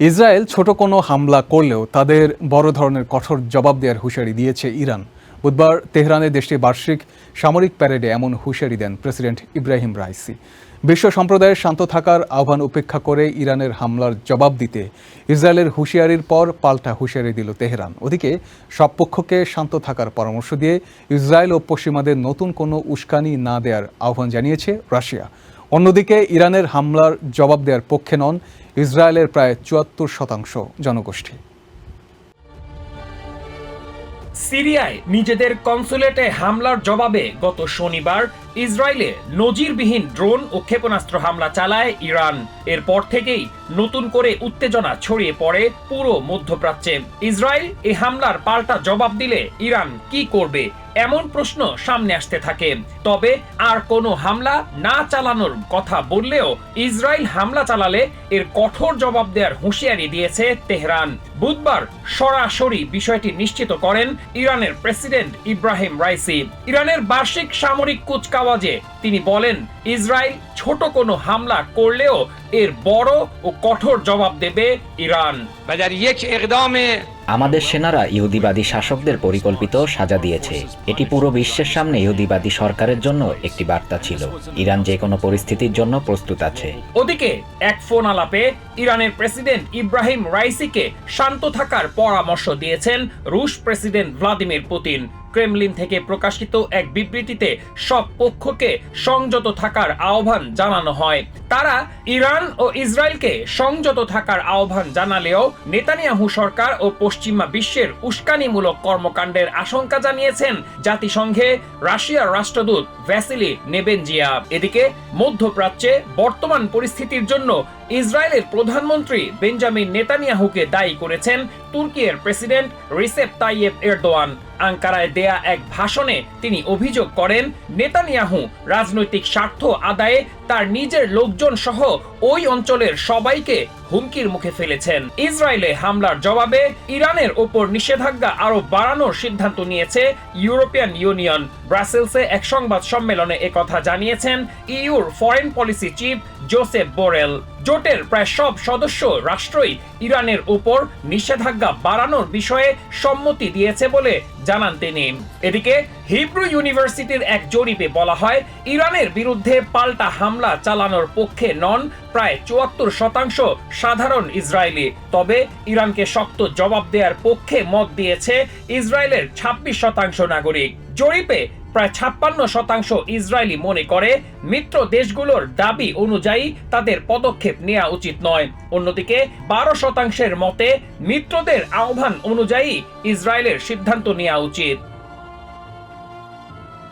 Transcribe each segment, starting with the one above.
Israel ছোট কোনো হামলা করলেও তাদের বড় ধরনের কঠোর জবাব দেওয়ার হুঁশিয়ারি দিয়েছে ইরান। বুধবার তেহরানে দেশটির বার্ষিক সামরিক প্যারেডে এমন হুঁশিয়ারি দেন প্রেসিডেন্ট ইব্রাহিম রাইসি। বিশ্ব সম্প্রদায়ের শান্ত থাকার আহ্বান উপেক্ষা করে ইরানের হামলার জবাব দিতে ইসরায়েলের হুঁশিয়ারির পর পাল্টা হুঁশিয়ারি দিল তেহরান। ওদিকে সব পক্ষকে শান্ত থাকার পরামর্শ দিয়ে ইসরায়েল ও পশ্চিমাদের নতুন কোনো উস্কানি না দেওয়ার আহ্বান জানিয়েছে রাশিয়া। অন্যদিকে ইরানের হামলার জবাব দেওয়ার পক্ষে নন, ইসরায়েলের প্রায় চুয়াত্তর শতাংশ জনগোষ্ঠী। সিরিয়ায় নিজেদের কনসুলেটে হামলার জবাবে গত শনিবার ইসরায়েলে নজিরবিহীন ড্রোন ও ক্ষেপণাস্ত্র হামলা চালায় ইরান। এরপর থেকেই নতুন করে উত্তেজনা ছড়িয়ে পড়ে পুরো মধ্যপ্রাচ্যে। ইসরায়েল এই হামলার পাল্টা জবাব দিলে ইরান কি করবে? এমন প্রশ্ন সামনে আসতে থাকে। তবে আর কোনো হামলা না চালানোর কথা বললেও ইসরায়েল হামলা চালালে এর কঠোর জবাব দেওয়ার হুঁশিয়ারি দিয়েছে তেহরান। বুধবার সরাসরি বিষয়টি নিশ্চিত করেন ইরানের প্রেসিডেন্ট ইব্রাহিম রাইসি। ইরানের বার্ষিক সামরিক কুচকাওয়াজে তিনি বলেন ইসরায়েল ছোট কোনো হামলা করলেও এর বড় ও কঠোর জবাব দেবে ইরান। আমাদের সেনারা ইহুদিবাদী শাসকদের পরিকল্পিত সাজা দিয়েছে। এটি পুরো বিশ্বের সামনে ইহুদিবাদী সরকারের জন্য একটি বার্তা ছিল। ইরান যে কোনো পরিস্থিতির জন্য প্রস্তুত আছে। ওদিকে এক ফোন আলাপে ইরানের প্রেসিডেন্ট ইব্রাহিম রাইসিকে শান্ত থাকার পরামর্শ দিয়েছেন রুশ প্রেসিডেন্ট ভ্লাদিমির পুতিন। ক্রেমলিন থেকে প্রকাশিত এক বিবৃতিতে সব পক্ষকে সংযত থাকার আহ্বান জানানো হয়। তারা ইরান ও ইসরায়েলকে সংযত থাকার আহ্বান জানালেও নেতানিয়াহু সরকার ও পশ্চিমা বিশ্বের উস্কানিমূলক কর্মকাণ্ডের আশঙ্কা জানিয়েছেন জাতিসংঘে রাশিয়ার রাষ্ট্রদূত ভ্যাসিলি নেবেনজিয়া। এদিকে মধ্যপ্রাচ্যে বর্তমান পরিস্থিতির জন্য ইসরায়েলের প্রধানমন্ত্রী বেঞ্জামিন নেতানিয়াহুকে দায়ী করেছেন তুর্কিয়ের প্রেসিডেন্ট রিসেপ তাইয়েব এরদোয়ান। আঙ্কারায় দেয়া এক ভাষণে তিনি অভিযোগ করেন, নেতানিয়াহু রাজনৈতিক স্বার্থ আদায়ে তার নিজের লোকজন সহ ওই অঞ্চলের সবাইকে হুমকির মুখে ফেলেছেন। ইসরায়েলে হামলার জবাবে ইরানের ওপর নিষেধাজ্ঞা আরও বাড়ানোর সিদ্ধান্ত নিয়েছে ইউরোপিয়ান ইউনিয়ন। ব্রাসেলসে এক সংবাদ সম্মেলনে একথা জানিয়েছেন your foreign policy chief Josep Borrell. জোটের প্রায় সব সদস্য রাষ্ট্রই ইরানের উপর নিষেধাজ্ঞা বাড়ানোর বিষয়ে সম্মতি দিয়েছে বলে জানান তিনি। এদিকে হিব্রু ইউনিভার্সিটির এক জরিপে বলা হয়, ইরানের বিরুদ্ধে পাল্টা হামলা চালানোর পক্ষে নন, প্রায় চুয়াত্তর শতাংশ সাধারণ ইসরায়েলি। তবে ইরানকে শক্ত জবাব দেওয়ার পক্ষে মত দিয়েছে ইসরায়েলের ছাব্বিশ শতাংশ নাগরিক। জরিপে প্রায় ছাপ্পান্ন শতাংশ ইসরায়েলি মনে করে মিত্র দেশগুলোর দাবি অনুযায়ী তাদের পদক্ষেপ নেওয়া উচিত নয়। অন্যদিকে বারো শতাংশের মতে মিত্রদের আহ্বান অনুযায়ী ইসরায়েলের সিদ্ধান্ত নেওয়া উচিত।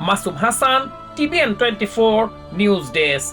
Masum Hasan, TVN twenty four news desk.